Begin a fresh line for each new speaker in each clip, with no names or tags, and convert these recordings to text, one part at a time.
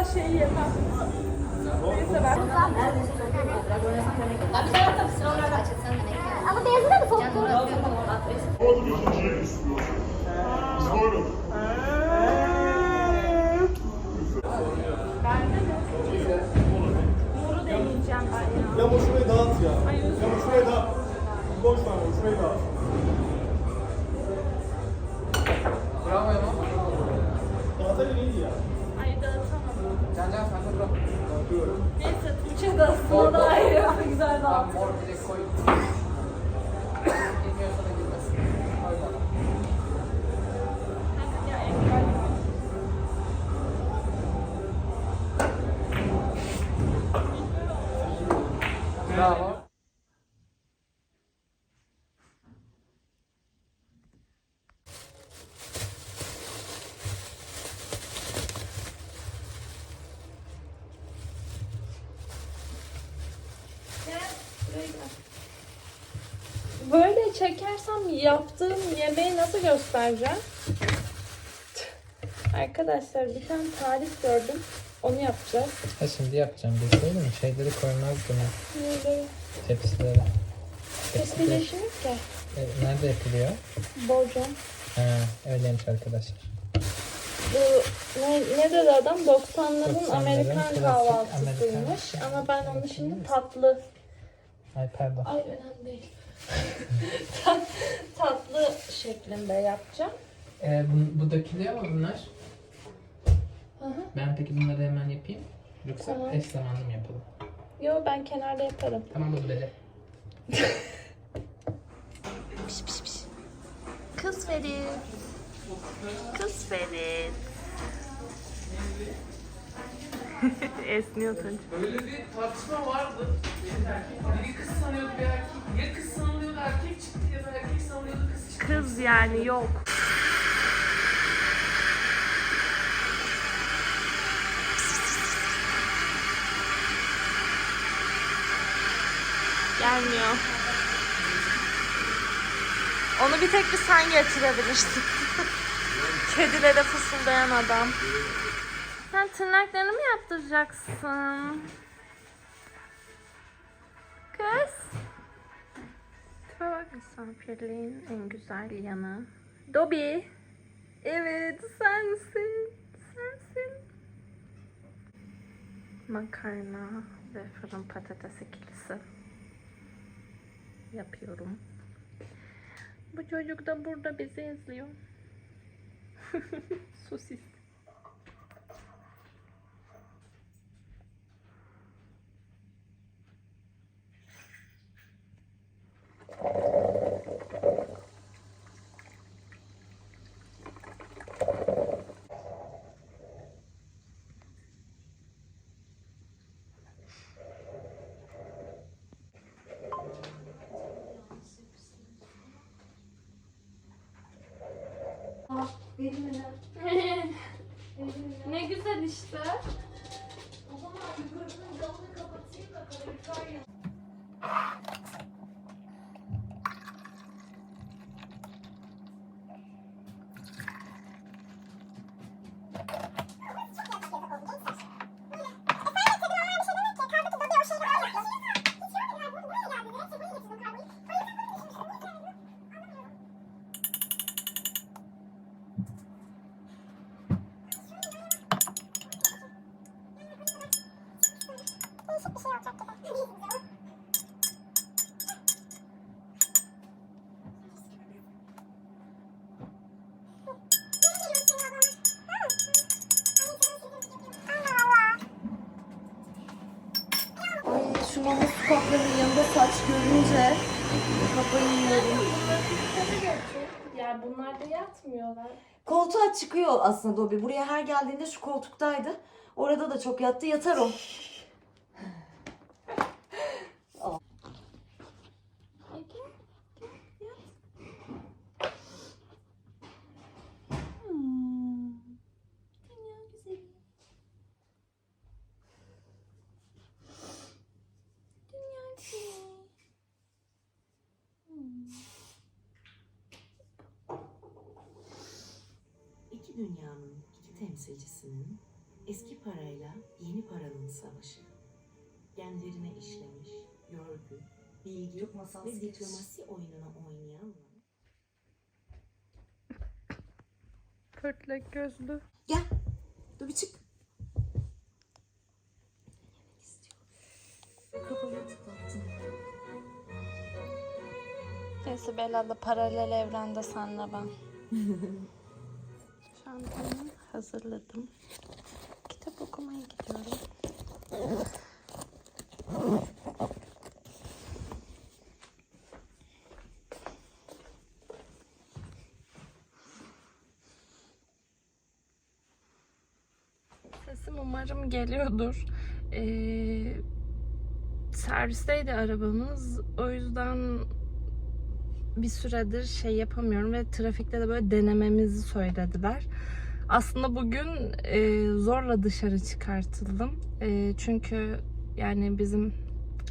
kadar şey yemem. Neyse ben.
Ama beyazı da mı soğuk?
Bir istiyor. Biz böyle.
Can Can sen de bırak.
Dağıtıyorum.
Neyse Tuğçe de aslında daha iyi. Güzel dağıtıyor.
mor de koy. Girmiyorsa da girmesin. Bravo.
Böyle çekersem yaptığım yemeği nasıl göstereceğim? Arkadaşlar bir tane tarif gördüm. Onu yapacağız.
Ha şimdi yapacağım bir şey mi? Şeyleri koymazdım.
Böyle
Tepsileri.
tepkileşim yok ki.
E, nerede yapılıyor?
Borcam.
Ha, öyleymiş arkadaşlar.
Bu ne, ne dedi adam? 90'ların
90'ların
Amerikan kahvaltısıymış.
Amerikan
Ama ben onu şimdi tatlı.
Ay pardon.
Ay önemli değil. Tat- tatlı şeklinde yapacağım.
E, bu, bu dökülüyor mu bunlar?
Hı hı.
Ben peki bunları hemen yapayım. Yoksa
Tamam.
eş zamanlı mı yapalım?
Yo ben kenarda yaparım.
Tamam bu böyle.
Kız Ferit. Kız Ferit. Esniyorsun.
Böyle bir tartışma vardı. Biri kız sanıyordu bir erkek.
Yani yok. Gelmiyor. Onu bir tek bir sen getirebilirsin. Kedilere fısıldayan adam. Sen tırnaklarını mı yaptıracaksın? Kız. Bak misafirliğin en güzel yanı. Dobby. Evet sensin. Sensin. Makarna ve fırın patates ikilisi yapıyorum. Bu çocuk da burada bizi izliyor. Sosis. Ne güzel işte.
Ay şu mama su kaplarının yanında saç görünce kafayı yiyorum.
Ya bunlar da yatmıyorlar.
Koltuğa çıkıyor aslında Dobby. Buraya her geldiğinde şu koltuktaydı. Orada da çok yattı. Yatar o. dünyanın iki temsilcisinin
Eski parayla yeni paranın savaşı. Genlerine işlemiş, görgü, bilgi
Çok masal
ve diplomasi oyununu oynayanla
Pörtlek gözlü.
Gel. Dur bir çık.
Kafaya tıklattım.
Neyse Bella da paralel evrende senle ben. Çantamı hazırladım. Kitap okumaya gidiyorum. Sesim umarım geliyordur. Ee, servisteydi arabamız. O yüzden bir süredir şey yapamıyorum ve trafikte de böyle denememizi söylediler. Aslında bugün e, zorla dışarı çıkartıldım. E, çünkü yani bizim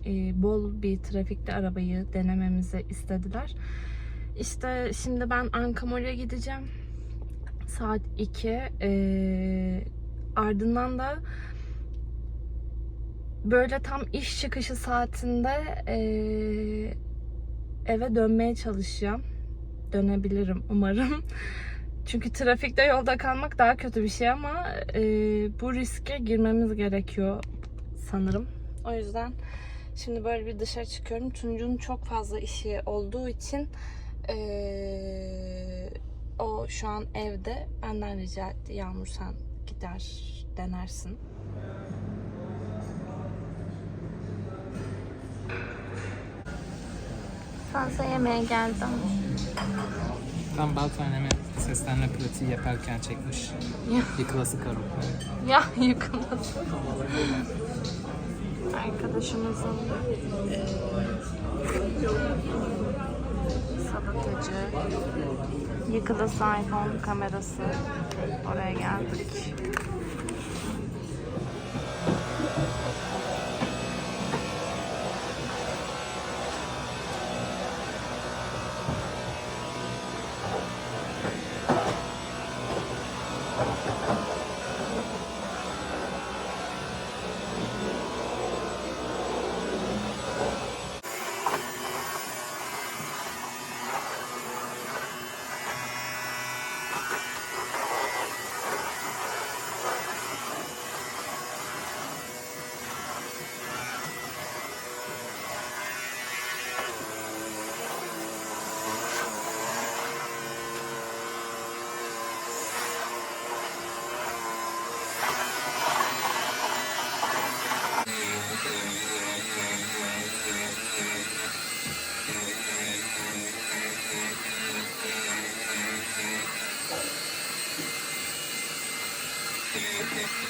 e, bol bir trafikte arabayı denememizi istediler. İşte şimdi ben Ankamol'e gideceğim. Saat 2. E, ardından da böyle tam iş çıkışı saatinde e, eve dönmeye çalışacağım. Dönebilirim umarım. Çünkü trafikte yolda kalmak daha kötü bir şey ama e, bu riske girmemiz gerekiyor sanırım. O yüzden şimdi böyle bir dışarı çıkıyorum. Tuncu'nun çok fazla işi olduğu için e, o şu an evde. Benden rica etti. Yağmur sen gider denersin. Sansa yemeğe geldim.
Tam balt oynama seslenme pratiği yaparken çekmiş. Yıkılası karım.
Ya yıkılmadı. Arkadaşımızın eee sabotajı yıkılası iPhone kamerası oraya geldik.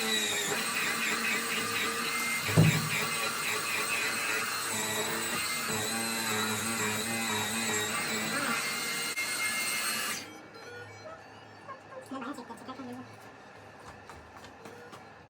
eh,